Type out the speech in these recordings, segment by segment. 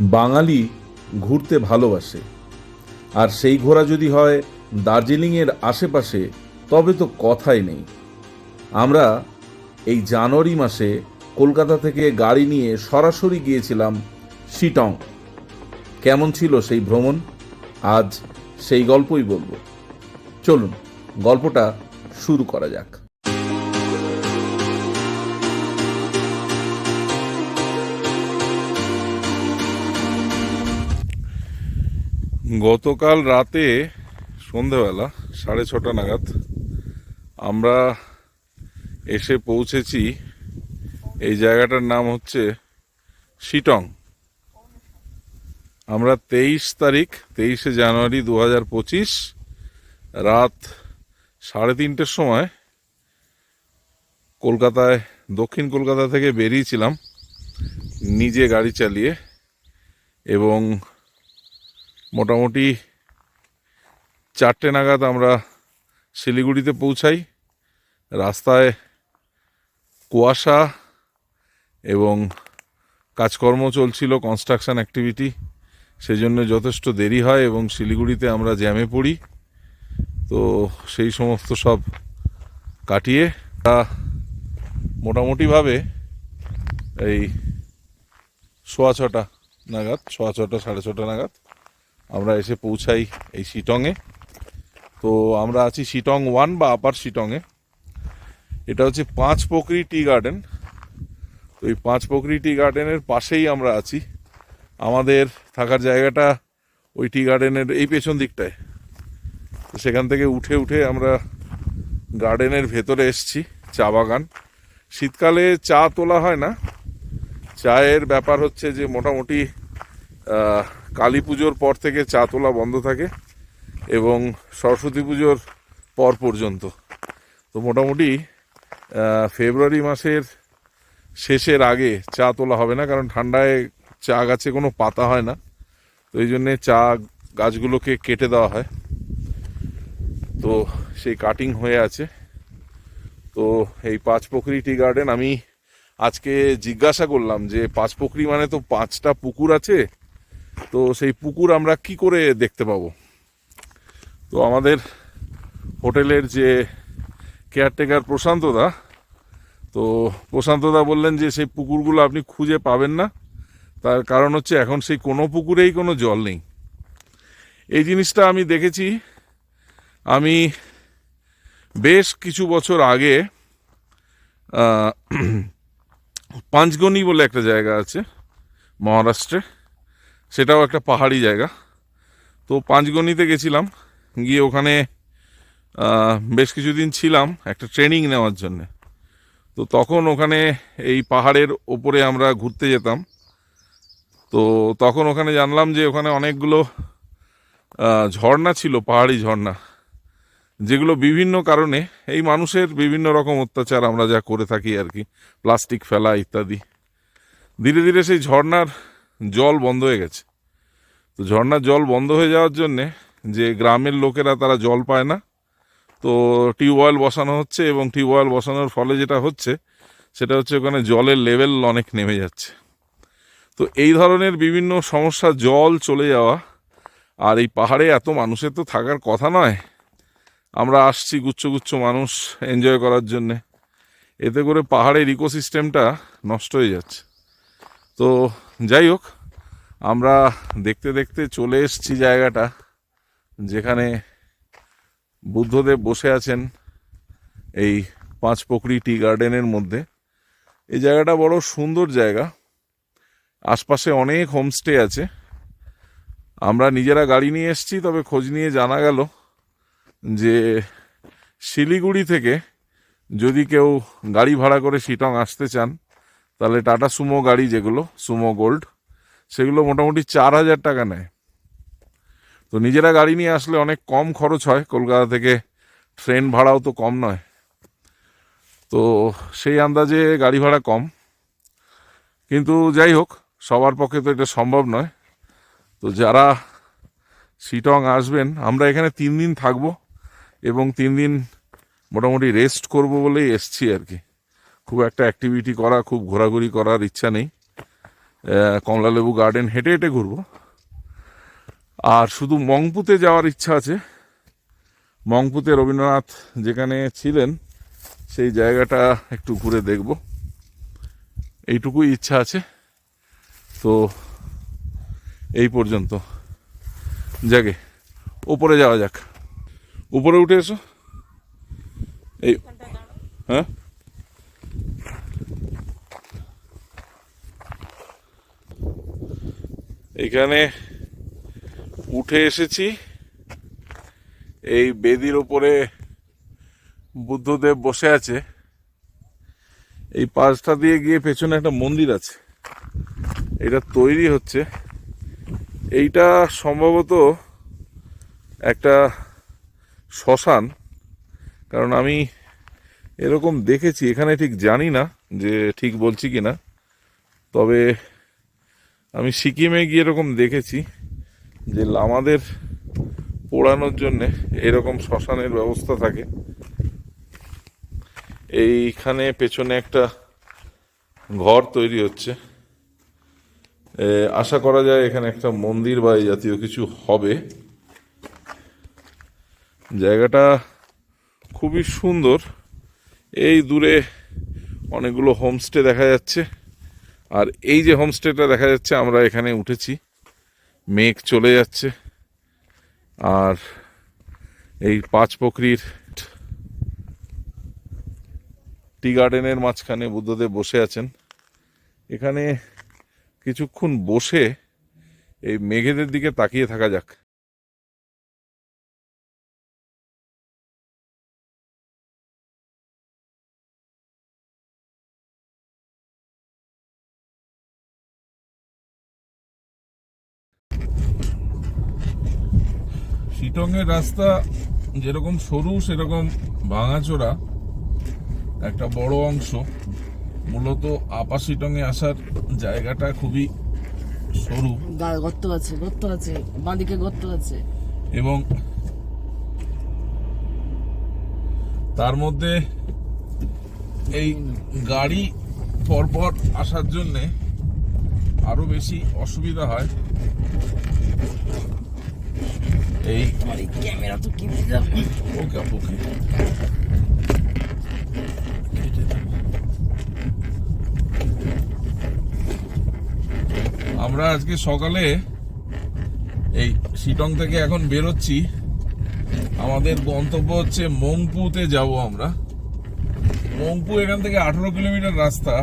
বাঙালি ঘুরতে ভালোবাসে। আর সেই ঘোরা যদি হয় দার্জিলিংয়ের আশেপাশে, তবে তো কথাই নেই। আমরা এই জানুয়ারি মাসে কলকাতা থেকে গাড়ি নিয়ে সরাসরি গিয়েছিলাম শিটং। কেমন ছিল সেই ভ্রমণ? আজ সেই গল্পই বলব। চলুন, গল্পটা শুরু করা যাক। গতকাল রাতে, সন্ধেবেলা, সাড়ে ছটা নাগাদ, আমরা এসে পৌঁছেছি। এই জায়গাটার নাম হচ্ছে শিটং। আমরা তেইশ তারিখ, তেইশে জানুয়ারি দু হাজার পঁচিশ, রাত সাড়ে তিনটের সময় কলকাতায়, দক্ষিণ কলকাতা থেকে বেরিয়েছিলাম। নিজে গাড়ি চালিয়ে এবং মোটামুটি চারটে নাগাদ আমরা শিলিগুড়িতে পৌঁছাই। রাস্তায় কুয়াশা এবং কাজকর্ম চলছিল কনস্ট্রাকশান অ্যাক্টিভিটি সেজন্য যথেষ্ট দেরি হয় এবং শিলিগুড়িতে আমরা জ্যামে পড়ি। তো সেই সমস্ত সব কাটিয়ে তা মোটামুটিভাবে এই সোয়া ছটা নাগাদ, সোয়া ছটা, সাড়ে ছটা নাগাদ আমরা এসে পৌঁছাই এই শিটংয়ে। তো আমরা আছি শিটং ওয়ান বা আপার শিটংয়ে। এটা হচ্ছে পাঁচ পকরি টি গার্ডেন। তো এই পাঁচ পকরি টি গার্ডেনের পাশেই আমরা আছি। আমাদের থাকার জায়গাটা ওই টি গার্ডেনের এই পেছন দিকটায়। তো সেখান থেকে উঠে উঠে আমরা গার্ডেনের ভেতরে এসছি, চা বাগান। শীতকালে চা তোলা হয় না। চায়ের ব্যাপার হচ্ছে যে মোটামুটি কালী পুজোর পর থেকে চা তোলা বন্ধ থাকে এবং সরস্বতী পুজোর পর পর্যন্ত। তো মোটামুটি ফেব্রুয়ারি মাসের শেষের আগে চা তোলা হবে না, কারণ ঠান্ডায় চা গাছে কোনো পাতা হয় না। তো এই জন্যে চা গাছগুলোকে কেটে দেওয়া হয়। তো সেই কাটিং হয়ে আছে। তো এই পাঁচপুকুরি টি গার্ডেন আমি আজকে জিজ্ঞাসা করলাম যে পাঁচপুকুরি মানে তো পাঁচটা পুকুর আছে তো সেই পুকুর আমরা কি করে দেখতে পাবো? তো আমাদের হোটেলের যে কেয়ারটেকার প্রশান্ত দা, তো প্রশান্ত দা বললেন যে সেই পুকুরগুলো আপনি খুঁজে পাবেন না। তার কারণ হচ্ছে এখন সেই কোনো পুকুরেই কোনো জল নেই। এই জিনিসটা আমি দেখেছি। আমি বেশ কিছু বছর আগে পাঁচগনি বলে একটা জায়গা আছে মহারাষ্ট্রে। সেটাও একটা পাহাড়ি জায়গা। তো পাঁচগনিতে গেছিলাম, গিয়ে ওখানে বেশ কিছুদিন ছিলাম, একটা ট্রেনিং নেওয়ার জন্যে। তো তখন ওখানে এই পাহাড়ের ওপরে আমরা ঘুরতে যেতাম। তো তখন ওখানে জানলাম যে ওখানে অনেকগুলো ঝর্ণা ছিল, পাহাড়ি ঝর্ণা। যেগুলো বিভিন্ন কারণে এই মানুষের বিভিন্ন রকম অত্যাচার আমরা যা করে থাকি আর কি, প্লাস্টিক ফেলা ইত্যাদি। ধীরে ধীরে সেই ঝর্ণার জল বন্ধ হয়ে গেছে। তো ঝর্নার জল বন্ধ হয়ে যাওয়ার জন্যে যে গ্রামের লোকেরা তারা জল পায় না, তো টিউবওয়েল বসানো হচ্ছে এবং টিউবওয়েল বসানোর ফলে যেটা হচ্ছে, সেটা হচ্ছে ওখানে জলের লেভেল অনেক নেমে যাচ্ছে। তো এই ধরনের বিভিন্ন সমস্যা, জল চলে যাওয়া, আর এই পাহাড়ে এত মানুষের তো থাকার কথা নয়। আমরা আসছি গুচ্ছ গুচ্ছ মানুষ এনজয় করার জন্যে। এতে করে পাহাড়ের ইকোসিস্টেমটা নষ্ট হয়ে যাচ্ছে। তো যাই হোক, আমরা দেখতে দেখতে চলে এসেছি জায়গাটা, যেখানে বুদ্ধদেব বসে আছেন এই পাঁচ পকড়ি টি গার্ডেনের মধ্যে। এই জায়গাটা বড় সুন্দর জায়গা, আশপাশে অনেক হোমস্টে আছে। আমরা নিজেরা গাড়ি নিয়ে এসেছি, তবে খোঁজ নিয়ে জানা গেল যে শিলিগুড়ি থেকে যদি কেউ গাড়ি ভাড়া করে শিটং আসতে চান তাহলে টাটা সুমো গাড়ি যেগুলো, সুমো গোল্ড, সেগুলো মোটামুটি চার হাজার টাকা নেয়। তো নিজেরা গাড়ি নিয়ে আসলে অনেক কম খরচ হয়, কলকাতা থেকে ট্রেন ভাড়াও তো কম নয়। তো সেই আন্দাজে গাড়ি ভাড়া কম। কিন্তু যাই হোক, সবার পক্ষে তো এটা সম্ভব নয়। তো যারা শিটং আসবেন, আমরা এখানে তিন দিন থাকব এবং তিন দিন মোটামুটি রেস্ট করব বলেই এসছি আর কি। খুব একটা অ্যাক্টিভিটি করা, খুব ঘোরাঘুরি করার ইচ্ছা নেই। কমলালেবু গার্ডেন হেঁটে হেঁটে ঘুরবো। আর শুধু মংপুতে যাওয়ার ইচ্ছা আছে। মংপুতে রবীন্দ্রনাথ যেখানে ছিলেন, সেই জায়গাটা একটু ঘুরে দেখব। এইটুকুই ইচ্ছা আছে। তো এই পর্যন্ত। জাগে উপরে যাওয়া যাক। উপরে উঠে এসো। এই হ্যাঁ? এখানে উঠে এসেছি। এই বেদির ওপরে বুদ্ধদেব বসে আছে। এই পাশটা দিয়ে গিয়ে পেছনে একটা মন্দির আছে। এটা তৈরি হচ্ছে। এইটা সম্ভবত একটা শ্মশান। কারণ আমি এরকম দেখেছি, এখানে ঠিক জানি না যে ঠিক বলছি কি না তবে আমি সিকিমে গিয়ে এরকম দেখেছি যে লামাদের পোড়ানোর জন্যে এরকম শ্মশানের ব্যবস্থা থাকে। এইখানে পেছনে একটা ঘর তৈরি হচ্ছে। আশা করা যায় এখানে একটা মন্দির বা এই জাতীয় কিছু হবে। জায়গাটা খুবই সুন্দর। এই দূরে অনেকগুলো হোমস্টে দেখা যাচ্ছে। আর এই যে হোমস্টেটা দেখা যাচ্ছে, আমরা এখানে উঠেছি। মেঘ চলে যাচ্ছে। আর এই পাঁচ পকরির টি গার্ডেনের মাঝখানে বুদ্ধদেব বসে আছেন। এখানে কিছুক্ষণ বসে এই মেঘেদের দিকে তাকিয়ে থাকা যাক। শিটংয়ের রাস্তা যেরকম সরু সেরকম ভাঙাচোরা একটা বড় অংশ। মূলত আপা শিটংয়ে আসার জায়গাটা খুবই সরু। গর্ত আছে গর্ত আছে বাঁদিকে গর্ত আছে। এবং তার মধ্যে এই গাড়ি পরপর আসার জন্যে আরও বেশি অসুবিধা হয়। এই। আমার এই ক্যামেরা তো কিনতে যাবে ওকে ওকে আমরা আজকে সকালে এই শিটং থেকে এখন বেরোচ্ছি। আমাদের গন্তব্য হচ্ছে মংপুতে যাব আমরা। মংপু এখান থেকে আঠারো কিলোমিটার রাস্তা।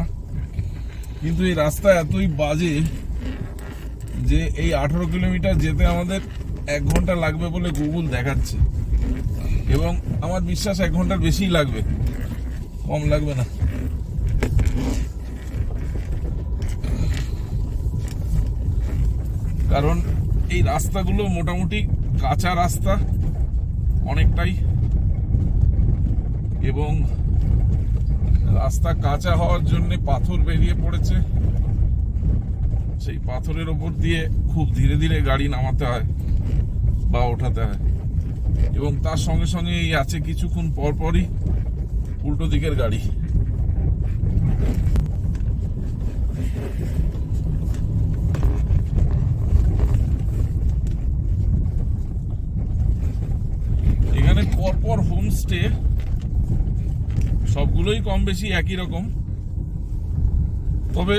কিন্তু এই রাস্তা এতই বাজে যে এই আঠারো কিলোমিটার যেতে আমাদের এক ঘণ্টা লাগবে বলে গুগল দেখাচ্ছে। এবং আমার বিশ্বাস এক ঘণ্টার বেশিই লাগবে। কম লাগবে না। কারণ এই রাস্তাগুলো মোটামুটি কাঁচা রাস্তা, অনেকটাই। এবং রাস্তা কাঁচা হওয়ার জন্য পাথর বেরিয়ে পড়েছে। সেই পাথরের ওপর দিয়ে খুব ধীরে ধীরে গাড়ি নামাতে হয়। বা ওঠাতে হয়। এবং তার সঙ্গে সঙ্গে এই আছে কিছুক্ষণ পর পরই উল্টো দিকের গাড়ি। এখানে পরপর হোমস্টে সবগুলোই কম বেশি একই রকম। তবে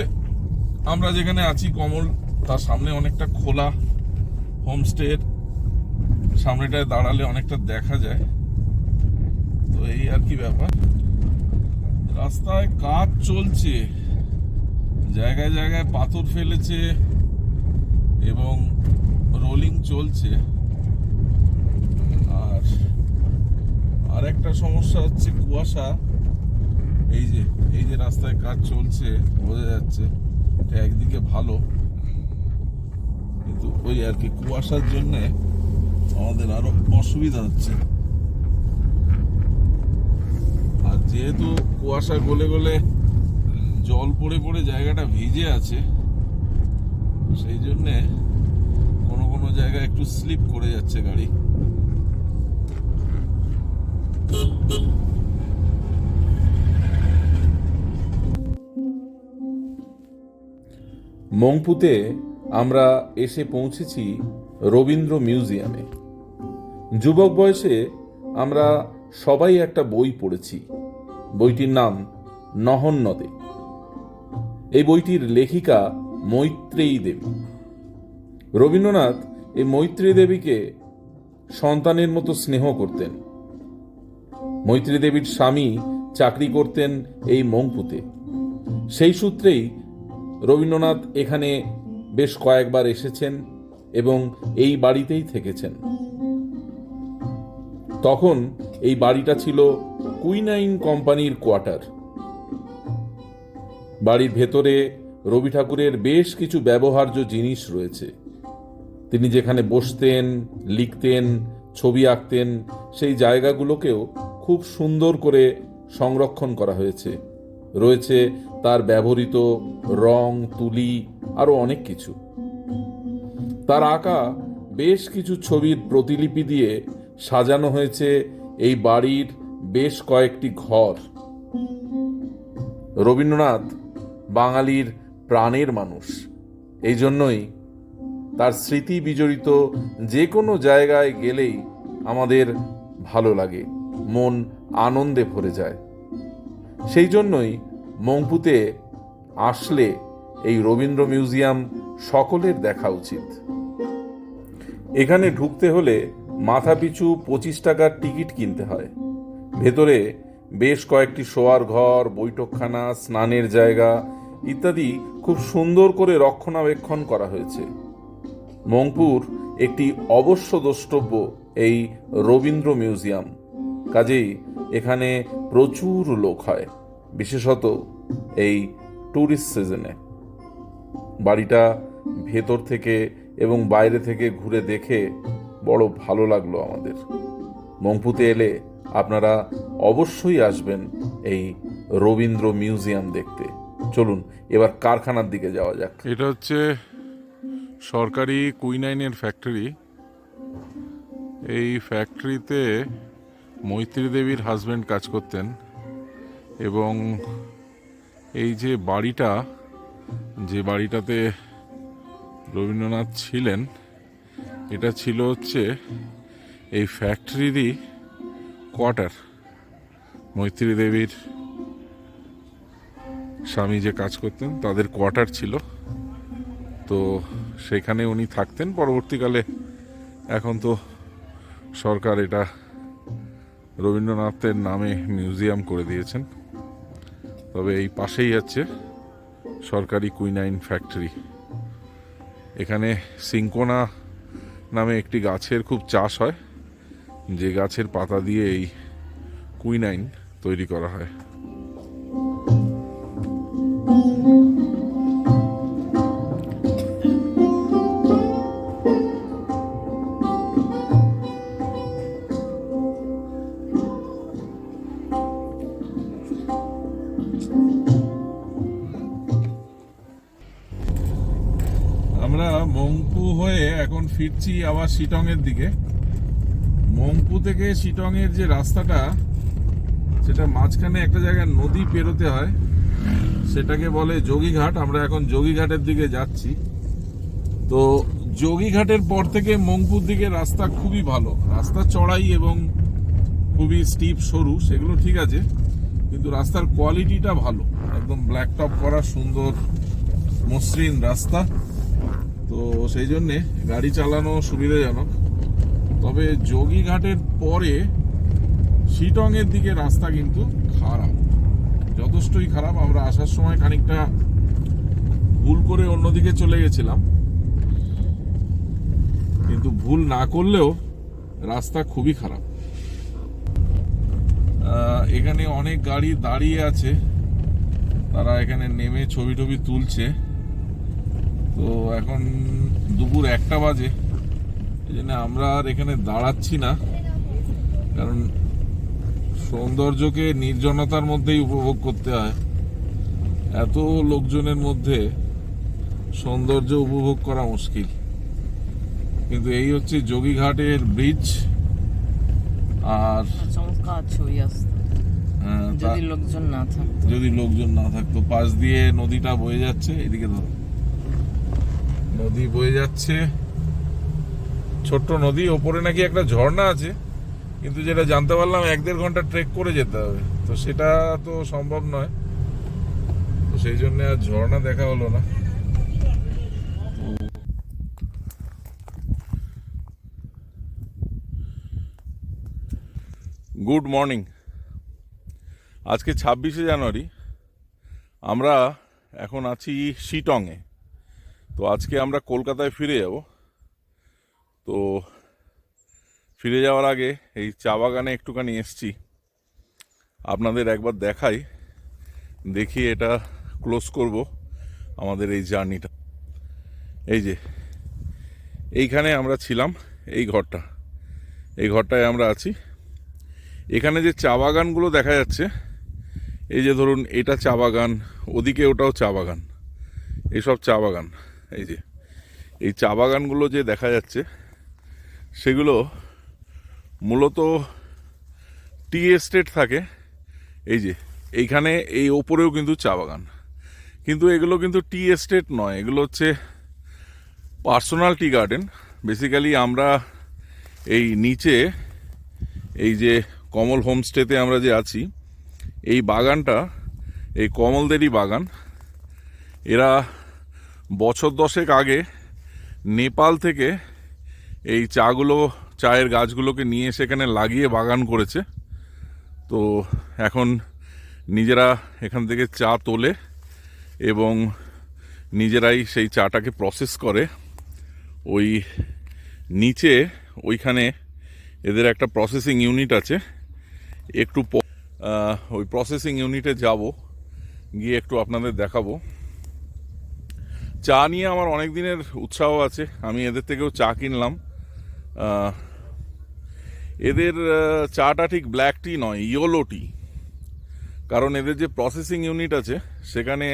আমরা যেখানে আছি, কমল তার সামনে অনেকটা খোলা হোমস্টের সামনেটায় দাঁড়ালে অনেকটা দেখা যায়। তো এই আর কি ব্যাপার। রাস্তায় কাজ চলছে। জায়গায় জায়গায় পাথর ফেলেছে এবং রোলিং চলছে। আর আর একটা সমস্যা হচ্ছে কুয়াশা। এই যে এই যে রাস্তায় কাজ চলছে, বোঝা যাচ্ছে একদিকে ভালো। কিন্তু ওই আর কি কুয়াশার জন্যে আমাদের আরও অসুবিধা হচ্ছে। আর যেহেতু কুয়াশা গলে গলে জল পড়ে পড়ে জায়গাটা ভিজে আছে, সেই জন্যে কোনো কোনো জায়গায় একটু স্লিপ করে যাচ্ছে গাড়ি। মংপুতে আমরা এসে পৌঁছেছি রবীন্দ্র মিউজিয়ামে। যুবক বয়সে আমরা সবাই একটা বই পড়েছি। বইটির নাম নহন্নদে। এই বইটির লেখিকা মৈত্রেয়ী দেবী রবীন্দ্রনাথ এই মৈত্রেয়ী দেবীকে সন্তানের মতো স্নেহ করতেন। মৈত্রী দেবীর স্বামী চাকরি করতেন এই মংপুতে সেই সূত্রেই রবীন্দ্রনাথ এখানে বেশ কয়েকবার এসেছেন এবং এই বাড়িতেই থেকেছেন। তখন এই বাড়িটা ছিল কুইনাইন কোম্পানির কোয়ার্টার। বাড়ির ভেতরে রবি ঠাকুরের বেশ কিছু ব্যবহার্য জিনিস রয়েছে। তিনি যেখানে বসতেন, লিখতেন, ছবি আঁকতেন, সেই জায়গাগুলোকেও খুব সুন্দর করে সংরক্ষণ করা হয়েছে। রয়েছে তার ব্যবহৃত রং, তুলি, আরও অনেক কিছু। তার আঁকা বেশ কিছু ছবির প্রতিলিপি দিয়ে সাজানো হয়েছে এই বাড়ির বেশ কয়েকটি ঘর। রবীন্দ্রনাথ বাঙালির প্রাণের মানুষ। এই জন্যই তার স্মৃতি বিজড়িত যে কোনো জায়গায় গেলেই আমাদের ভালো লাগে, মন আনন্দে ভরে যায়। সেই জন্যই মংপুতে আসলে এই রবীন্দ্র মিউজিয়াম সকলের দেখা উচিত। এখানে ঢুকতে হলে মাথাপিছু পঁচিশ টাকার টিকিট কিনতে হয়। ভেতরে বেশ কয়েকটি শোয়ার ঘর, বৈঠকখানা, স্নানের জায়গা ইত্যাদি খুব সুন্দর করে রক্ষণাবেক্ষণ করা হয়েছে। মংপুর একটি অবশ্য দ্রষ্টব্য এই রবীন্দ্র মিউজিয়াম। কাজেই এখানে প্রচুর লোক হয়, বিশেষত এই ট্যুরিস্ট সিজনে। বাড়িটা ভেতর থেকে এবং বাইরে থেকে ঘুরে দেখে বড় ভালো লাগল আমাদের। মংপুতে এলে আপনারা অবশ্যই আসবেন এই রবীন্দ্র মিউজিয়াম দেখতে। চলুন, এবার কারখানার দিকে যাওয়া যাক। এটা হচ্ছে সরকারি কুইনাইনের ফ্যাক্টরি। এই ফ্যাক্টরিতে মৈত্রী দেবীর হাজবেন্ড কাজ করতেন এবং এই যে বাড়িটা, যে বাড়িটাতে রবীন্দ্রনাথ ছিলেন এটা ছিল হচ্ছে এই ফ্যাক্টরিরই কোয়ার্টার। মৈত্রী দেবীর স্বামী যে কাজ করতেন, তাদের কোয়ার্টার ছিল। তো সেখানে উনি থাকতেন। পরবর্তীকালে এখন তো সরকার এটা রবীন্দ্রনাথের নামে মিউজিয়াম করে দিয়েছেন। তবে এই পাশেই আছে সরকারি কুইনাইন ফ্যাক্টরি। এখানে সিঙ্কোনা নামে একটি গাছের খুব চাষ হয়। যে গাছের পাতা দিয়ে এই কুইনাইন তৈরি করা হয়। ফিরছি আবার শিটং এর দিকে। মংপু থেকে শিটং এর যে রাস্তাটা সেটা মাঝখানে একটা জায়গায় নদী পেরোতে হয়। সেটাকে বলে যোগীঘাট। আমরা এখন যোগীঘাটের দিকে যাচ্ছি। তো যোগীঘাটের পর থেকে মংপুর দিকে রাস্তা খুবই ভালো। রাস্তা চড়াই এবং খুবই স্টিপ সরু, সেগুলো ঠিক আছে। কিন্তু রাস্তার কোয়ালিটিটা ভালো। একদম ব্ল্যাক টপ করা, সুন্দর, মসৃণ রাস্তা। তো সেই জন্যে গাড়ি চালানো সুবিধাজনক। তবে যোগীঘাটের পরে শিটং এর দিকে রাস্তা কিন্তু খারাপ। যথেষ্টই খারাপ। আমরা আসার সময় খানিকটা ভুল করে অন্যদিকে চলে গেছিলাম। কিন্তু ভুল না করলেও রাস্তা খুবই খারাপ। এখানে অনেক গাড়ি দাঁড়িয়ে আছে। তারা এখানে নেমে ছবি টবি তুলছে। তো এখন দুপুর একটা বাজে এই জন্য আমরা আর এখানে দাঁড়াচ্ছি না। কারণ সৌন্দর্যকে নির্জনতার মধ্যেই উপভোগ করতে হয়। এত লোকজনের মধ্যে সৌন্দর্য উপভোগ করা মুশকিল। কিন্তু এই হচ্ছে যোগীঘাটের ব্রিজ আর তা- যদি লোকজন না থাকতো। যদি লোকজন না থাকতো পাশ দিয়ে নদীটা বয়ে যাচ্ছে এদিকে ধরো। নদী বয়ে যাচ্ছে। ছোট্ট নদী, ওপরে নাকি একটা ঝর্ণা আছে, কিন্তু যেটা জানতে পারলাম এক দেড় ঘণ্টা ট্রেক করে যেতে হবে। তো সেটা তো সম্ভব নয়। তো সেই জন্য আর ঝর্ণা দেখা হলো না। গুড মর্নিং আজকে ছাব্বিশে জানুয়ারি। আমরা এখন আছি শিটংয়ে। তো আজকে আমরা কলকাতায় ফিরে যাব। তো ফিরে যাওয়ার আগে এই চা বাগানে একটুখানি এসছি। আপনাদের একবার দেখাই, দেখি এটা ক্লোজ করব আমাদের এই জার্নিটা। এই যে, এইখানে আমরা ছিলাম, এই ঘরটা। এই ঘরটায় আমরা আছি। এখানে যে চা বাগানগুলো দেখা যাচ্ছে, এই যে ধরুন এটা চা বাগান, ওদিকে ওটাও চা বাগান। এইসব চা বাগান। এই যে, এই চা বাগানগুলো যে দেখা যাচ্ছে, সেগুলো মূলত টি এস্টেট থাকে। এই যে, এইখানে এই ওপরেও কিন্তু চা বাগান। কিন্তু এগুলো কিন্তু টি এস্টেট নয়, এগুলো হচ্ছে পার্সোনাল টি গার্ডেন। বেসিক্যালি আমরা এই নিচে, এই যে কমল হোমস্টেতে আমরা যে আছি, এই বাগানটা, এই কমলদেরই বাগান। এরা বছর দশেক আগে নেপাল থেকে এই চাগুলো, চায়ের গাছগুলোকে নিয়ে সেখানে লাগিয়ে বাগান করেছে। তো এখন নিজেরা এখান থেকে চা তোলে এবং নিজেরাই সেই চাটাকে প্রসেস করে। ওই নিচে ওইখানে এদের একটা প্রসেসিং ইউনিট আছে। একটু ওই প্রসেসিং ইউনিটে যাব, গিয়ে একটু আপনাদের দেখাবো। চা নিয়ে আমার অনেক দিনের উৎসাহ আছে। আমি এদের থেকেও চা কিনলাম। এদের চাটা ঠিক ব্ল্যাক টি নয় ইয়োলো টি কারণ এদের যে প্রসেসিং ইউনিট আছে, সেখানে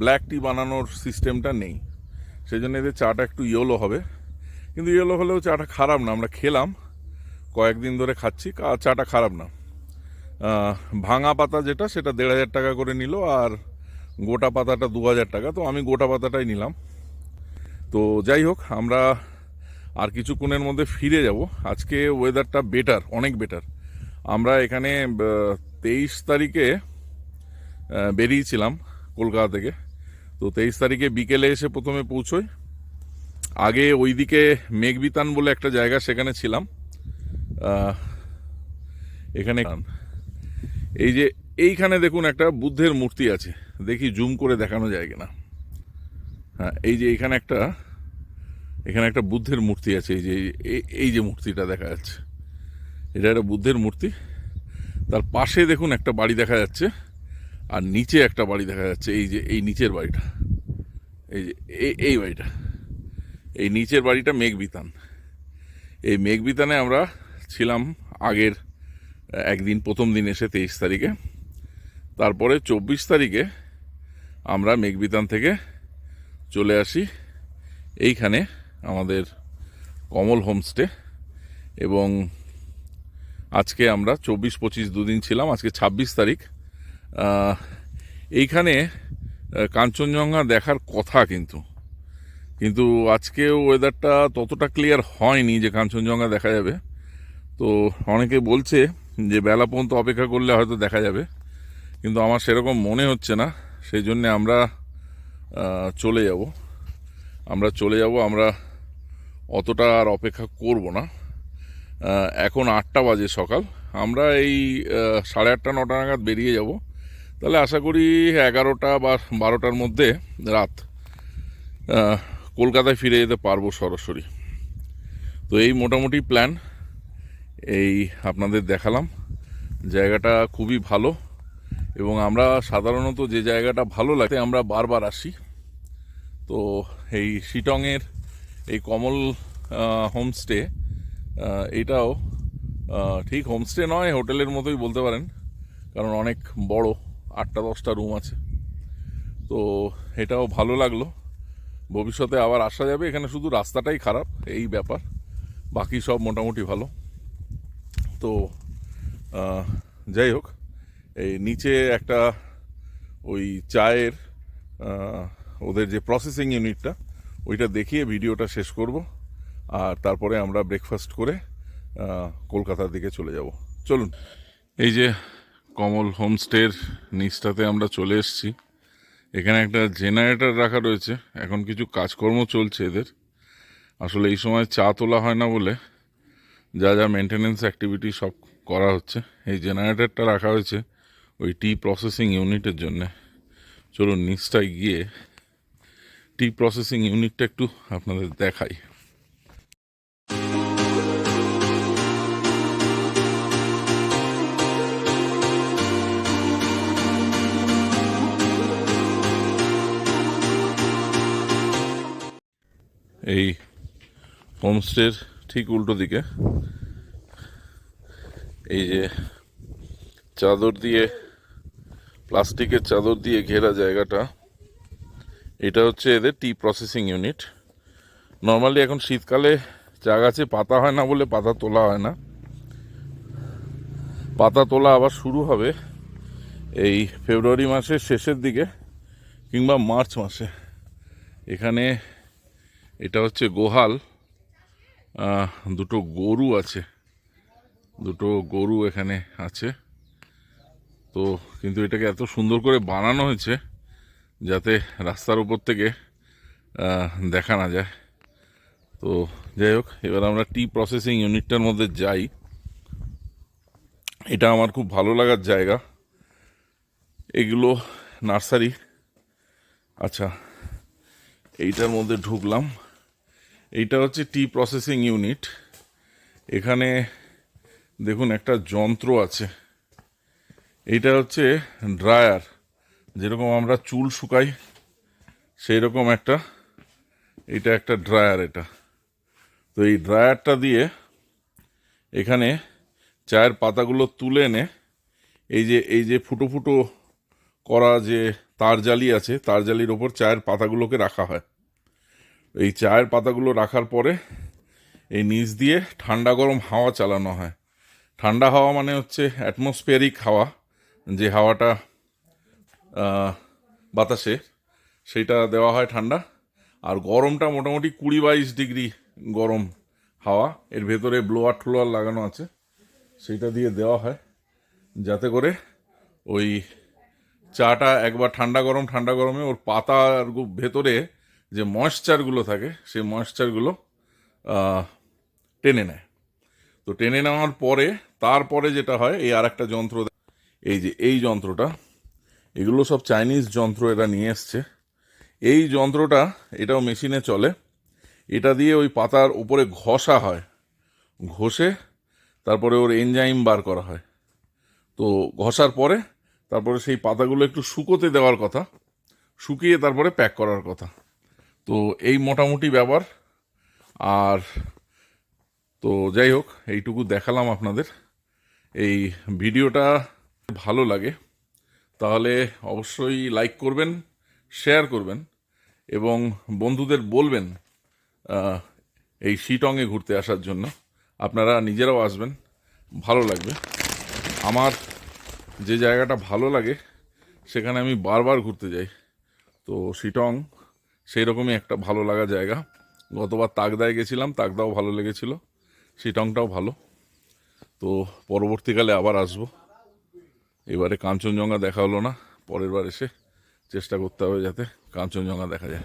ব্ল্যাক টি বানানোর সিস্টেমটা নেই। সেই জন্য এদের চাটা একটু ইয়োলো হবে। কিন্তু ইয়েলো হলেও চাটা খারাপ না, আমরা খেলাম। কয়েকদিন ধরে খাচ্ছি চাটা খারাপ না। ভাঙা পাতা যেটা, সেটা দেড় হাজার টাকা করে নিল, আর গোটা পাতাটা দু হাজার টাকা, তো আমি গোটা পাতাটাই নিলাম। তো যাই হোক, আমরা আর কিছুক্ষণের মধ্যে ফিরে যাব। আজকে ওয়েদারটা বেটার অনেক বেটার আমরা এখানে তেইশ তারিখে বেরিয়েছিলাম কলকাতা থেকে। তো তেইশ তারিখে বিকেলে এসে প্রথমে পৌঁছোই। আগে ওইদিকে মেঘবিতান বলে একটা জায়গা, সেখানে ছিলাম। এখানে এই যে এইখানে দেখুন একটা বুদ্ধের মূর্তি আছে। দেখি জুম করে দেখানো যায় কিনা। হ্যাঁ এই যে এখানে একটা এখানে একটা বুদ্ধের মূর্তি আছে। এই যে এই- যে মূর্তিটা দেখা যাচ্ছে। এটা একটা বুদ্ধের মূর্তি। তার পাশে দেখুন একটা বাড়ি দেখা যাচ্ছে। আর নিচে একটা বাড়ি দেখা যাচ্ছে। এই যে, এই নিচের বাড়িটা। এই যে এই- এই বাড়িটা। এই নিচের বাড়িটা মেঘবিতান। এই মেঘবিতানে আমরা ছিলাম আগের একদিন, প্রথম দিন এসে তেইশ তারিখে। তারপরে চব্বিশ তারিখে আমরা মেঘবিতান থেকে চলে আসি এইখানে আমাদের কমল হোমস্টে। এবং আজকে আমরা চব্বিশ পঁচিশ দুদিন ছিলাম, আজকে ছাব্বিশ তারিখ। এইখানে কাঞ্চনজঙ্ঘা দেখার কথা কিন্তু। কিন্তু আজকে ওয়েদারটা ততটা ক্লিয়ার হয়নি যে কাঞ্চনজঙ্ঘা দেখা যাবে। তো অনেকে বলছে যে বেলা পর্যন্ত অপেক্ষা করলে হয়তো দেখা যাবে। কিন্তু আমার সেরকম মনে হচ্ছে না, সেই জন্যে আমরা চলে যাব। আমরা চলে যাব, আমরা অতটা আর অপেক্ষা করব না। এখন আটটা বাজে সকাল। আমরা এই সাড়ে আটটা, নটা নাগাদ বেরিয়ে যাব। তাহলে আশা করি এগারোটা বা বারোটার মধ্যে রাত কলকাতায় ফিরে যেতে পারব সরাসরি। তো এই মোটামুটি প্ল্যান এই আপনাদের দেখালাম। জায়গাটা খুবই ভালো। এবং আমরা সাধারণত যে জায়গাটা ভালো লাগে, আমরা বারবার আসি। তো এই শিটংয়ের এই কমল হোমস্টে এটাও ঠিক হোমস্টে নয়, হোটেলের মতোই বলতে পারেন, কারণ অনেক বড়, আটটা দশটা রুম আছে। তো এটাও ভালো লাগল। ভবিষ্যতে আবার আসা যাবে, এখানে শুধু রাস্তাটাই খারাপ, এই ব্যাপার, বাকি সব মোটামুটি ভালো। তো যাই হোক এই নিচে একটা ওই চায়ের ওদের যে প্রসেসিং ইউনিটটা ওইটা দেখিয়ে ভিডিওটা শেষ করব, আর তারপরে আমরা ব্রেকফাস্ট করে কলকাতার দিকে চলে যাব। চলুন। এই যে কমল হোমস্টের নিচটাতে আমরা চলে এসেছি। এখানে একটা জেনারেটর রাখা রয়েছে। এখন কিছু কাজকর্ম চলছে এদের। আসলে এই সময় চা তোলা হয় না বলে যা যা মেনটেনেন্স অ্যাক্টিভিটি সব করা হচ্ছে। এই জেনারেটরটা রাখা হয়েছে। ওই টি প্রসেসিং ইউনিটের জন্য। চলুন নিচটায় গিয়ে টি প্রসেসিং ইউনিটটা একটু আপনাদের দেখাই। এই হোমস্টের ঠিক উল্টো দিকে। এই যে চাদর দিয়ে প্লাস্টিকের চাদর দিয়ে ঘেরা জায়গাটা, এটা হচ্ছে এদের টি প্রসেসিং ইউনিট নর্মালি এখন শীতকালে চা গাছে পাতা হয় না বলে পাতা তোলা হয় না। পাতা তোলা আবার শুরু হবে এই ফেব্রুয়ারি মাসের শেষের দিকে কিংবা মার্চ মাসে। এখানে এটা হচ্ছে গোহাল। দুটো গরু আছে। দুটো গরু এখানে আছে। তো কিন্তু এটাকে এত সুন্দর করে বানানো হয়েছে যাতে রাস্তার উপর থেকে দেখা না যায়। তো যাই হোক, এবার আমরা টি প্রসেসিং ইউনিটটার মধ্যে যাই। এটা আমার খুব ভালো লাগার জায়গা। এগুলো নার্সারি। আচ্ছা এইটার মধ্যে ঢুকলাম। এইটা হচ্ছে টি প্রসেসিং ইউনিট। এখানে দেখুন একটা যন্ত্র আছে। এইটা হচ্ছে ড্রায়ার। যেরকম আমরা চুল শুকাই সেই রকম একটা, এটা একটা ড্রায়ার এটা। তো এই ড্রায়ারটা দিয়ে এখানে চায়ের পাতাগুলো তুলে এনে, এই যে এই যে ফুটো ফুটো করা যে তার জালি আছে, তার জালির ওপর চায়ের পাতাগুলোকে রাখা হয়। এই চায়ের পাতাগুলো রাখার পরে এই নিচ দিয়ে ঠান্ডা গরম হাওয়া চালানো হয়। ঠান্ডা হাওয়া মানে হচ্ছে অ্যাটমসফিয়ারিক হাওয়া। যে হাওয়াটা বাতাসে, সেইটা দেওয়া হয় ঠান্ডা। আর গরমটা মোটামুটি কুড়ি বাইশ ডিগ্রি গরম হাওয়া। এর ভেতরে ব্লোয়ার ঠোলোয়ার লাগানো আছে। সেইটা দিয়ে দেওয়া হয়। যাতে করে ওই চাটা একবার ঠান্ডা গরম, ঠান্ডা গরমে ওর পাতার ভেতরে যে ময়েশ্চারগুলো থাকে, সেই ময়েশ্চারগুলো টেনে নেয়। তো টেনে নেওয়ার পরে, তারপরে যেটা হয়, এই আর একটা যন্ত্র এই যে, এই যন্ত্রটা, এগুলো সব চাইনিজ যন্ত্র এরা নিয়ে এসছে। এই যন্ত্রটা, এটাও মেশিনে চলে। এটা দিয়ে ওই পাতার উপরে ঘষা হয়। ঘষে তারপরে ওর এনজাইম বার করা হয়। তো ঘষার পরে তারপরে সেই পাতাগুলো একটু শুকোতে দেওয়ার কথা, শুকিয়ে তারপরে প্যাক করার কথা। তো এই মোটামুটি ব্যাপার। আর তো যাই হোক, এইটুকু দেখালাম আপনাদের। এই ভিডিওটা ভালো লাগে, তাহলে অবশ্যই লাইক করবেন শেয়ার করবেন এবং বন্ধুদের বলবেন এই শিটংয়ে ঘুরতে আসার জন্য। আপনারা নিজেরাও আসবেন, ভালো লাগবে। আমার যে জায়গাটা ভালো লাগে, সেখানে আমি বারবার ঘুরতে যাই। তো শিটং সেই রকমই একটা ভালো লাগা জায়গা। গতবার তাকদায় গেছিলাম, তাকদাও ভালো লেগেছিল, শিটংটাও ভালো। তো পরবর্তীকালে আবার আসব। এবারে কাঞ্চনজঙ্ঘা দেখা হলো না, পরের বার এসে চেষ্টা করতে হবে যাতে কাঞ্চনজঙ্ঘা দেখা যায়।